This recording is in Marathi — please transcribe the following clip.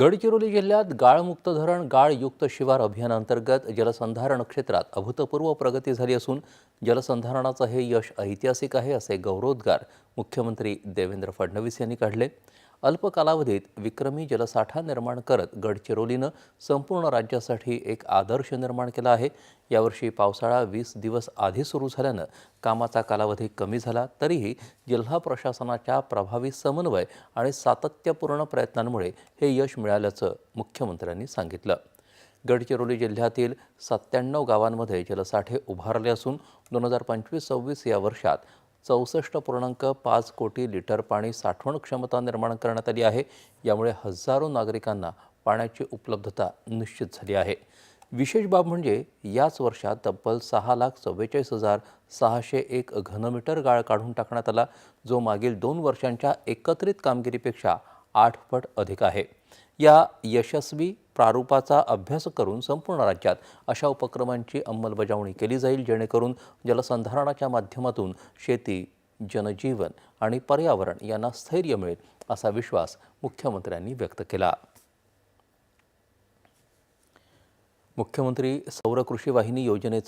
गडचिरोली जिल्ह्यात गाळमुक्त धरण गाळयुक्त शिवार अभियानांतर्गत जलसंधारण क्षेत्रात अभूतपूर्व प्रगती झाली असून जलसंधारणाचं हे यश ऐतिहासिक आहे असे गौरवोद्गार मुख्यमंत्री देवेंद्र फडणवीस यांनी काढले. अल्प कालावधीत विक्रमी जलसाठा निर्माण करत गडचिरोलीनं संपूर्ण राज्यासाठी एक आदर्श निर्माण केला आहे. यावर्षी पावसाळा वीस दिवस आधी सुरू झाल्यानं कामाचा कालावधी कमी झाला तरीही जिल्हा प्रशासनाच्या प्रभावी समन्वय आणि सातत्यपूर्ण प्रयत्नांमुळे हे यश मिळाल्याचं मुख्यमंत्र्यांनी सांगितलं. गडचिरोली जिल्ह्यातील सत्त्याण्णव गावांमध्ये जलसाठे उभारले असून दोन हजार पंचवीस सव्वीस या वर्षात चौसष्ट पूर्णांक पाच कोटी लिटर पाणी साठवण क्षमता निर्माण करण्यात आली आहे. यामुळे हजारो नागरिकांना पाण्याची उपलब्धता निश्चित झाली आहे. विशेष बाब म्हणजे याच वर्षात तब्बल सहा लाख चव्वेचाळीस हजार सहाशे एक घनमीटर गाळ काढून टाकण्यात आला जो मागील दोन वर्षांच्या एकत्रित कामगिरीपेक्षा आठ पट अधिक आहे. या यशस्वी प्रारूपाचा अभ्यास करून संपूर्ण राज्यात अशा उपक्रमांची अंमलबजावणी केली जाईल जेणेकरून जलसंधारणाच्या माध्यमातून शेती जनजीवन आणि पर्यावरण यांना स्थैर्य मिळेल असा विश्वास मुख्यमंत्र्यांनी व्यक्त केला. मुख्यमंत्री सौर कृषी वाहिनी योजनेचा